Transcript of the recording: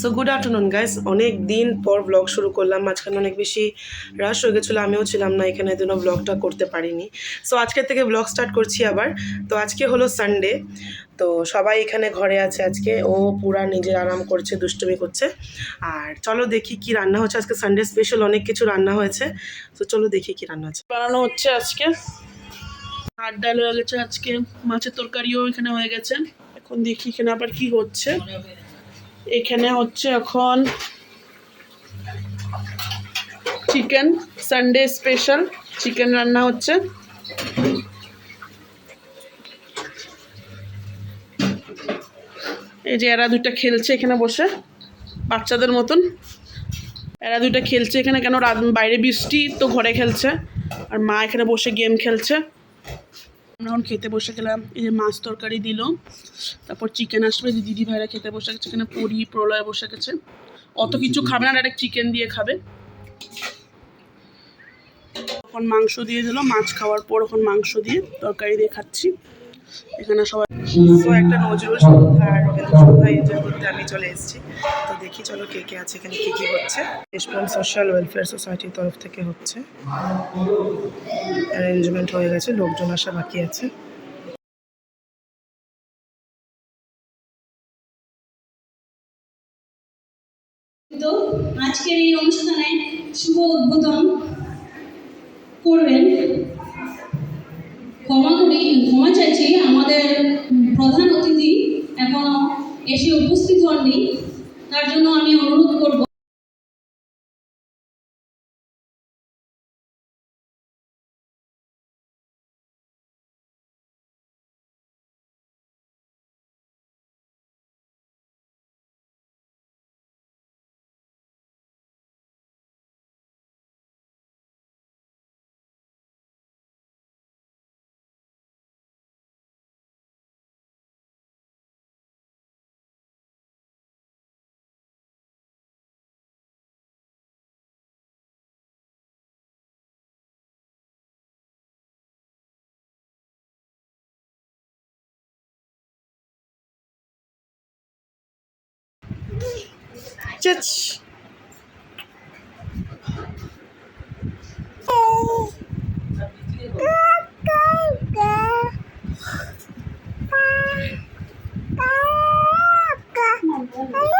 So good afternoon guys অনেক দিন পর ব্লগ শুরু করলাম। মাঝখানে অনেক বেশি রাশ হয়ে গেছিল, আমিও ছিলাম না, এখানে জন্য ব্লগটা করতে পারিনি। সো আজকের থেকে ব্লগ স্টার্ট করছি আবার। তো, আজকে হলো সানডে তো, সবাই এখানে ঘরে আছে আজকে। ও পুরা নিজের আরাম করছে, দুষ্টুমি করছে। আর চলো দেখি কি রান্না হচ্ছে। আজকে সানডে স্পেশাল অনেক কিছু রান্না হয়েছে। তো চলো দেখি কি রান্না হচ্ছে। বানানো হচ্ছে আজকে। ভাত ডাল হয়ে গেছে আজকে। মাছের তরকারিও এখানে হয়ে গেছে। এখন দেখি এখানে আবার কি হচ্ছে। এখানে হচ্ছে এখন চিকেন সানডে স্পেশাল, চিকেন রান্না হচ্ছে। এই যে এরা দুইটা খেলছে এখানে বসে, বাচ্চাদের মতন। এরা দুইটা খেলছে এখানে কেন? বাইরে বৃষ্টি তো ঘরে খেলছে, আর মা এখানে বসে গেম খেলছে। আমরা এখন খেতে বসে গেলাম। এই যে মাছ তরকারি দিল, তারপর চিকেন আসবে, যে দিদি ভাইরা খেতে বসে গেছে, এখানে পুরি প্রলয় বসে গেছে। অত কিছু খাবে না ডাইরেক্ট চিকেন দিয়ে খাবে। এখন মাংস দিয়ে দিল, মাছ খাওয়ার পর এখন মাংস দিয়ে তরকারি দিয়ে খাচ্ছি। এখানে সবাই তো একটা নজরুল সন্ধ্যা এনজয় করতে আমি চলে এসেছি। তো দেখি চলো কে কে আছে, এখানে কী কী হচ্ছে। সোশ্যাল ওয়েলফেয়ার সোসাইটির তরফ থেকে হচ্ছে। অ্যারেঞ্জমেন্ট হয়ে গেছে, লোকজন আসা বাকি আছে। তো আজকের এই অনুষ্ঠানে শুভ উদ্বোধন করবেন ক্ষমা করি ক্ষমা চাইছি আমাদের প্রধান অতিথি এখনও এসে উপস্থিত হননি, তার জন্য আমি অনুরোধ করব। 进去。哥哥哥，爸爸哥，哎呀！